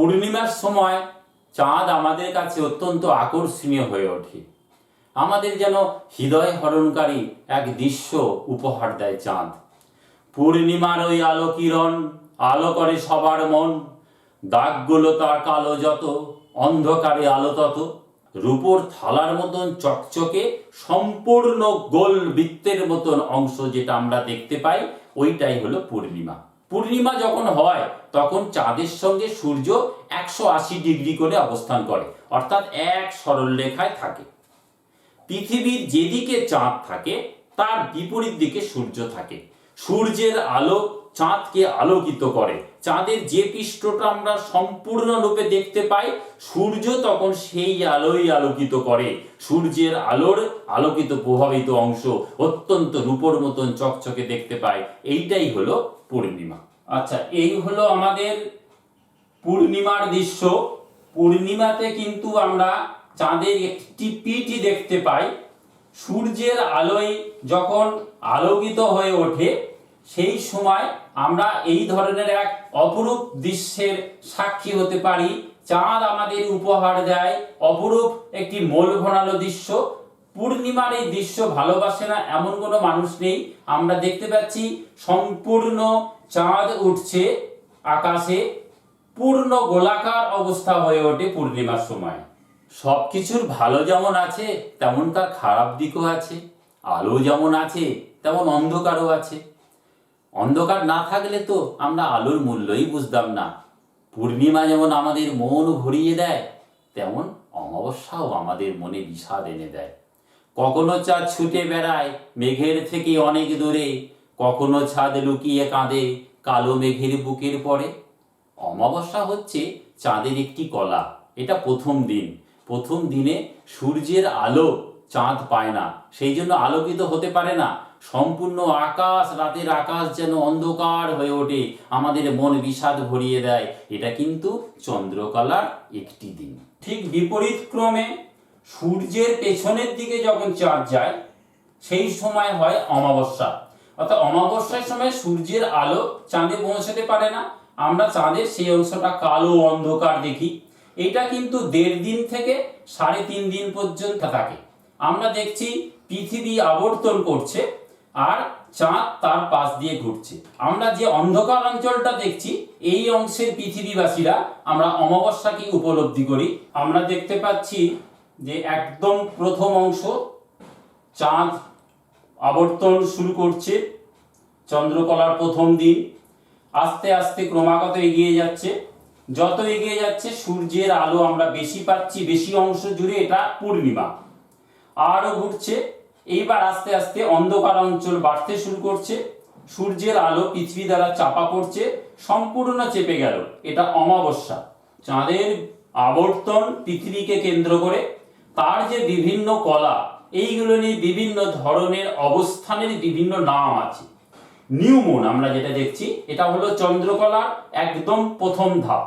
পূর্ণিমার সময় চাঁদ আমাদের কাছে অত্যন্ত আকর্ষণীয় হয়ে ওঠে। আমাদের যেন হৃদয় হরণকারী এক দৃশ্য উপহার দেয় চাঁদ। পূর্ণিমার ওই আলো কিরণ আলো করে সবার মন। দাগগুলো তার কালো যত, অন্ধকারে আলো তত। রূপোর থালার মতন চকচকে, সম্পূর্ণ গোল বৃত্তের মতন অংশ যেটা আমরা দেখতে পাই, ওইটাই হলো পূর্ণিমা। পূর্ণিমা যখন হয়, তখন চাঁদের সঙ্গে সূর্য একশো আশি ডিগ্রি করে অবস্থান করে, অর্থাৎ এক সরল রেখায় থাকে। পৃথিবীর যেদিকে চাঁদ থাকে, তার বিপরীত দিকে সূর্য থাকে। সূর্যের আলো চাঁদকে আলোকিত করে। চাঁদের যে পৃষ্ঠটা আমরা সম্পূর্ণরূপে দেখতে পাই, সূর্য তখন সেই আলোই আলোকিত করে। সূর্যের আলোর আলোকিত প্রভাবিত অংশ অত্যন্ত রূপোর মতন চকচকে দেখতে পাই। এইটাই হলো পূর্ণিমা। আচ্ছা এই হলো আমাদের পূর্ণিমার দৃশ্য। পূর্ণিমাতে কিন্তু আমরা চাঁদের একটি পিঠই দেখতে পাই। সূর্যের আলোয় যখন আলোকিত হয়ে ওঠে সেই সময় আমরা এই ধরনের এক অপরূপ দৃশ্যের সাক্ষী হতে পারি। চাঁদ আমাদের উপহার দেয়। অপরূপ একটি মোল ঘনালো দৃশ্য। পূর্ণিমার এই দৃশ্য ভালোবাসে না এমন কোনো মানুষ নেই। আমরা দেখতে পাচ্ছি সম্পূর্ণ চাঁদ উঠছে আকাশে। পূর্ণ গোলাকার অবস্থা হয়ে ওঠে পূর্ণিমার সময়। সব কিছুর ভালো যেমন আছে তেমন তার খারাপ দিকও আছে। আলো যেমন আছে, তেমন অন্ধকারও আছে। অন্ধকার না থাকলে তো আমরা আলোর মূল্যই বুঝতাম না। পূর্ণিমা যেমন আমাদের মন ভরিয়ে দেয়, তেমন অমাবস্যাও আমাদের মনে বিষাদ এনে দেয়। কখনো চাঁদ ছুটে বেড়ায় মেঘের থেকে অনেক দূরে, কখনো ছাদ লুকিয়ে কাঁদে কালো মেঘের বুকের পরে। অমাবস্যা হচ্ছে চাঁদের একটি কলা, এটা প্রথম দিন। প্রথম দিনে সূর্যের আলো চাঁদ পায় না, সেই জন্য আলোকিত হতে পারে না। সম্পূর্ণ আকাশ, রাতের আকাশ যেন অন্ধকার হয়ে ওঠে, আমাদের মন বিষাদ ভরিয়ে দেয়। এটা কিন্তু চন্দ্রকলার একটি দিন। ঠিক বিপরীত ক্রমে সূর্যের পেছনের দিকে যখন চাঁদ যায়, সেই সময় হয় অমাবস্যা। অর্থাৎ অমাবস্যার সময় সূর্যের আলো চাঁদে পৌঁছাতে পারে না। আমরা চাঁদের সেই অংশটা কালো অন্ধকার দেখি। এটা কিন্তু দেড় দিন থেকে সাড়ে তিন দিন পর্যন্ত থাকে। আমরা দেখছি পৃথিবী আবর্তন করছে আর চাঁদ তার পাশ দিয়ে ঘুরছে। আমরা যে অন্ধকার অঞ্চলটা দেখছি, এই অংশের পৃথিবীবাসীরা আমরা অমাবস্যাকে উপলব্ধি করি। আমরা দেখতে পাচ্ছি যে একদম প্রথম অংশ চাঁদ আবর্তন শুরু করছে, চন্দ্রকলার প্রথম দিন। আস্তে আস্তে ক্রমাগত এগিয়ে যাচ্ছে। যত এগিয়ে যাচ্ছে, সূর্যের আলো আমরা বেশি পাচ্ছি, বেশি অংশ জুড়ে এটা পূর্ণিমা। আরও ঘুরছে এইবার আস্তে আস্তে অন্ধকার অঞ্চল বাড়তে শুরু করছে। সূর্যের আলো পৃথিবী দ্বারা চাপা পড়ছে, সম্পূর্ণ চেপে গেল। এটা অমাবস্যা। চাঁদের আবর্তন পৃথিবীকে কেন্দ্র করে। তার যে বিভিন্ন কলা, এইগুলো নিয়ে বিভিন্ন ধরনের অবস্থানের বিভিন্ন নাম আছে। নিউ মুন আমরা যেটা দেখছি, এটা হলো চন্দ্রকলার একদম প্রথম ধাপ।